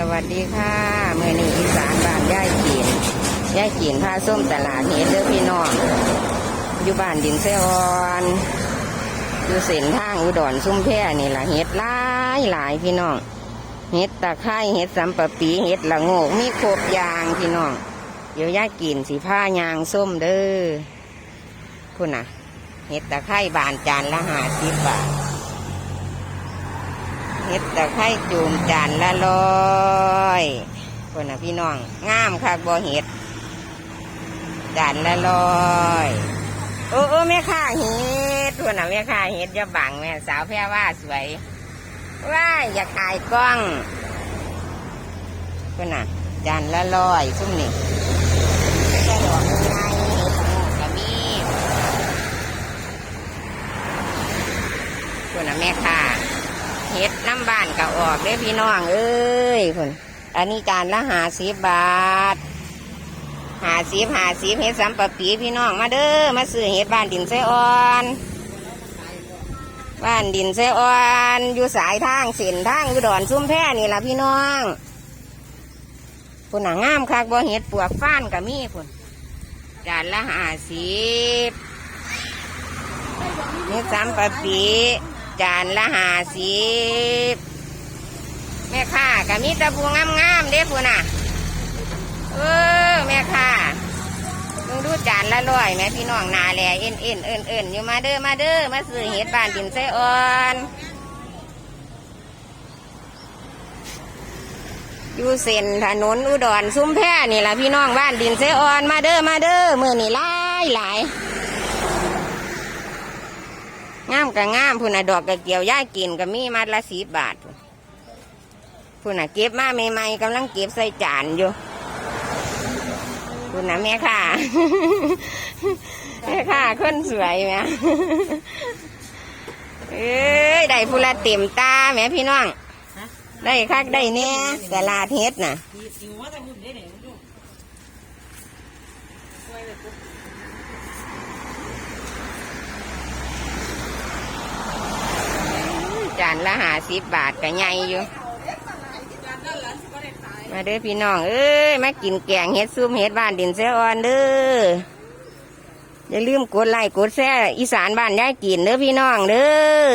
สวัสดีค่ะเมื่อนี้อีสานบ้านย่ายกีนย่ายกีนพาส้มตลาดเฮ็ดเด้อพี่น้องอยู่บ้านดินเซออนอยู่เส้นทางอุดรซุ้มแพนี่แหละเฮ็ดหลายหลายพี่น้องเฮ็ดตะไคร้เฮ็ดสัมปะปีเฮ็ดละโงกมีครบอยางพี่น้องเดี๋ยวย่ายกีนสีผ้ายางส้มเด้อคุณน่ะเฮ็ดตะไคร้บานจานละห้าสิบบาท เฮ็ดตะไคร้จูมจานละร้อยคนน่ะพี่น้องงามคักบ่เฮ็ดจานละร้อยโอ้โอ้แม่ค้าเฮ็ดคนน่ะแม่ค้าเฮ็ดจะบังแม่สาวแพรว่าสวยว้ายอยากถ่ายกล้องคนน่ะจานละร้อยซุ่มนี่ไม่ใช่ดอกไม้เฮ็ดละโงกกะมีคนน่ะแม่ค้า เฮ็ดน้ำบ้านก็ออกเด้พี่น้องเอ้ยคุณอันนี้จานละหาสิบบาทหาสิบหาสิบเฮ็ดสัมปะปีพี่น้องมาเด้อมาซื้อเฮ็ดบ้านดินไส้อ่อน บ้านดินไส้อ่อนอยู่สายทางเส้นทางอุดรซุ้มแพนี่ล่ะพี่น้องคุณน่ะงามคักบ่เฮ็ดปวกฟ้านก็มีคุณจานละหาสิบนี่สามปะปี จานละหาสิบแม่ค้าก็มีตะพูงามๆเด้พูน่ะ เออแม่ค้ามึงดูจานละร้อยแม่พี่น้องนาแลเอ็นเอ็นเอินเอินอยู่มาเด้อมาเด้อมาซื้อเห็ดบ้านดินไส้อ่อนอยู่เส้นถนนอุดรซุ้มแพนี่ล่ะพี่น้องบ้านดินไส้อ่อนมาเด้อมาเด้อมือนี่หลายหลาย งามกับงามพุ่นน่ะดอกกระเกี่ยวย่ายกินก็มีมัดละสีบาทพุ่นพุ่นน่ะเก็บมาใหม่ๆกำลังเก็บใส่จานอยู่พุ่นน่ะแม่ค่ะแม่ค่ะคนสวยแหม่เอ้ยได้พุ่นละเต็มตาแหม่พี่น้องได้คักได้แน่ตลาดเฮ็ดน่ะ จานละหาสิบบาทก็ใหญ่อยู่ มาเด้อพี่น้อง เอ้ย มากินแกงเฮ็ดซุ่มเฮ็ดบ้านดินเสออนเด้อ อย่าลืมกดไลค์กดแชร์อีสานบ้านยายกินเด้อพี่น้องเด้อ